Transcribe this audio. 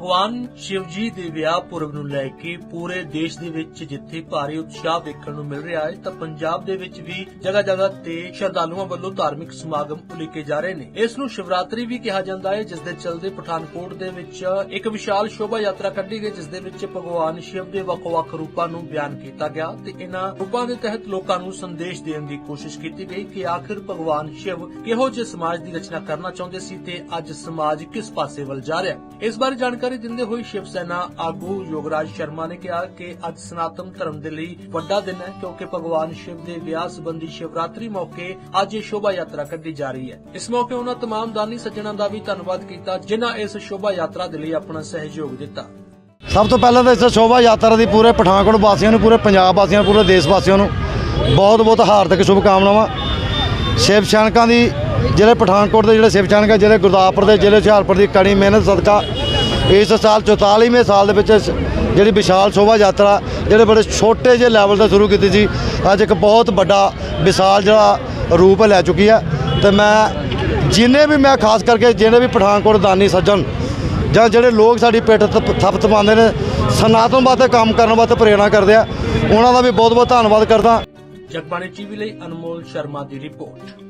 ਭਗਵਾਨ ਸ਼ਿਵ ਜੀ ਦੇ ਵਿਆਹ ਪੁਰਬ ਨੂੰ ਲੈ ਕੇ ਪੂਰੇ ਦੇਸ਼ ਦੇ ਵਿੱਚ ਜਿੱਥੇ ਭਾਰੀ ਉਤਸ਼ਾਹ ਵੇਖਣ ਨੂੰ ਮਿਲ ਰਿਹਾ ਹੈ, ਤਾਂ ਪੰਜਾਬ ਦੇ ਵਿੱਚ ਵੀ ਜਗ੍ਹਾ ਜਗ੍ਹਾ ਤੇ ਸ਼ਰਧਾਲੂਆਂ ਵੱਲੋਂ ਧਾਰਮਿਕ ਸਮਾਗਮ ਉਲੀਕੇ ਜਾ ਰਹੇ ਨੇ। ਇਸ ਨੂੰ ਸ਼ਿਵਰਾਤਰੀ ਵੀ ਕਿਹਾ ਜਾਂਦਾ ਹੈ, ਜਿਸ ਦੇ ਚਲਦੇ ਪਠਾਨਕੋਟ ਦੇ ਵਿੱਚ ਇੱਕ ਵਿਸ਼ਾਲ ਸ਼ੋਭਾ ਯਾਤਰਾ ਕੱਢੀ ਗਈ, ਜਿਸ ਦੇ ਵਿੱਚ ਭਗਵਾਨ ਸ਼ਿਵ ਦੇ ਵੱਖ-ਵੱਖ ਰੂਪਾਂ ਨੂੰ ਬਿਆਨ ਕੀਤਾ ਗਿਆ ਤੇ ਇਹਨਾਂ ਰੂਪਾਂ ਦੇ ਤਹਿਤ ਲੋਕਾਂ ਨੂੰ ਸੰਦੇਸ਼ ਦੇਣ ਦੀ ਕੋਸ਼ਿਸ਼ ਕੀਤੀ ਗਈ ਕਿ ਆਖਿਰ ਭਗਵਾਨ ਸ਼ਿਵ ਕਿਹੋ ਜਿਹੇ ਸਮਾਜ ਦੀ ਰਚਨਾ ਕਰਨਾ ਚਾਹੁੰਦੇ ਸੀ ਤੇ ਅੱਜ ਸਮਾਜ ਕਿਸ ਪਾਸੇ ਵੱਲ ਜਾ ਰਿਹਾ ਹੈ। ਇਸ ਬਾਰੇ ਜਾਣਕਾਰੀ ਦਿੰਦੇ ਹੋਏ ਸ਼ਿਵ ਸੈਨਾ ਆਗੂ ਯੋਗਰਾਜ ਸ਼ਰਮਾ ਨੇ ਕਿਹਾ ਕਿ ਅੱਜ ਸਨਾਤਨ ਧਰਮ ਦੇ ਲਈ ਵੱਡਾ ਦਿਨ ਹੈ ਕਿਉਂਕਿ ਭਗਵਾਨ ਸ਼ਿਵ ਦੇ ਵਿਆਹ ਸੰਬੰਧੀ ਸ਼ਿਵਰਾਤਰੀ ਮੌਕੇ ਅੱਜ ਇਹ ਸ਼ੋਭਾ ਯਾਤਰਾ ਕੱਢੀ ਜਾ ਰਹੀ ਹੈ ਇਸ ਮੌਕੇ ਉਹਨਾਂ तमाम ਦਾਨੀ ਸੱਜਣਾਂ ਦਾ ਵੀ ਧੰਨਵਾਦ ਕੀਤਾ ਜਿਨ੍ਹਾਂ ਇਸ ਸ਼ੋਭਾ ਯਾਤਰਾ ਦੇ ਲਈ ਆਪਣਾ ਸਹਿਯੋਗ ਦਿੱਤਾ ਸਭ ਤੋਂ ਪਹਿਲਾਂ ਤਾਂ ਇਸ ਸ਼ੋਭਾ ਯਾਤਰਾ ਦੀ ਪੂਰੇ ਪਠਾਨਕੋਟ ਵਾਸੀਆਂ ਨੂੰ ਪੂਰੇ ਪੰਜਾਬ ਵਾਸੀਆਂ ਨੂੰ ਪੂਰੇ ਦੇਸ਼ ਵਾਸੀਆਂ ਨੂੰ ਬਹੁਤ ਬਹੁਤ ਹਾਰਦਿਕ ਸ਼ੁਭ ਕਾਮਨਾਵਾਂ ਸ਼ਿਵ ਸ਼ਾਨਕਾਂ ਦੀ ਜਿਹੜੇ ਪਠਾਨਕੋਟ ਦੇ ਜਿਹੜੇ ਸ਼ਿਵ ਸ਼ਾਨਕ ਜਿਹੜੇ ਗੁਰਦਾਸਪੁਰ ਦੇ ਜ਼ਿਲ੍ਹੇ ਹੁਸ਼ਿਆਰਪੁਰ ਦੀ ਕੜੀ ਮਿਹਨਤ ਸਦਕਾ ਇਸ ਸਾਲ 44ਵੇਂ ਸਾਲ ਦੇ ਵਿੱਚ ਜਿਹੜੀ ਵਿਸ਼ਾਲ ਸ਼ੋਭਾ ਯਾਤਰਾ, ਜਿਹੜੇ ਬੜੇ ਛੋਟੇ ਜਿਹੇ ਲੈਵਲ ਤੋਂ ਸ਼ੁਰੂ ਕੀਤੀ ਸੀ, ਅੱਜ ਇੱਕ ਬਹੁਤ ਵੱਡਾ ਵਿਸ਼ਾਲ ਜਿਹੜਾ ਰੂਪ ਲੈ ਚੁੱਕੀ ਹੈ। ਤੇ ਮੈਂ ਜਿੰਨੇ ਵੀ ਮੈਂ ਖਾਸ ਕਰਕੇ ਜਿਹੜੇ ਵੀ ਪਠਾਨਕੋਟ ਦਾਨੀ ਸੱਜਣ ਜਾਂ ਜਿਹੜੇ ਲੋਕ ਸਾਡੀ ਪਿੱਠ ਥਪ- ਥਪਥ ਪਾਉਂਦੇ ਨੇ, ਸਨਾਤਨ ਵਾਸਤੇ ਕੰਮ ਕਰਨ ਵਾਸਤੇ ਪ੍ਰੇਰਣਾ ਕਰਦੇ ਆ, ਉਹਨਾਂ ਦਾ ਵੀ ਬਹੁਤ ਬਹੁਤ ਧੰਨਵਾਦ ਕਰਦਾ। ਜਗਬਾਣੀ ਟੀਵੀ ਲਈ ਅਨਮੋਲ ਸ਼ਰਮਾ ਦੀ ਰਿਪੋਰਟ।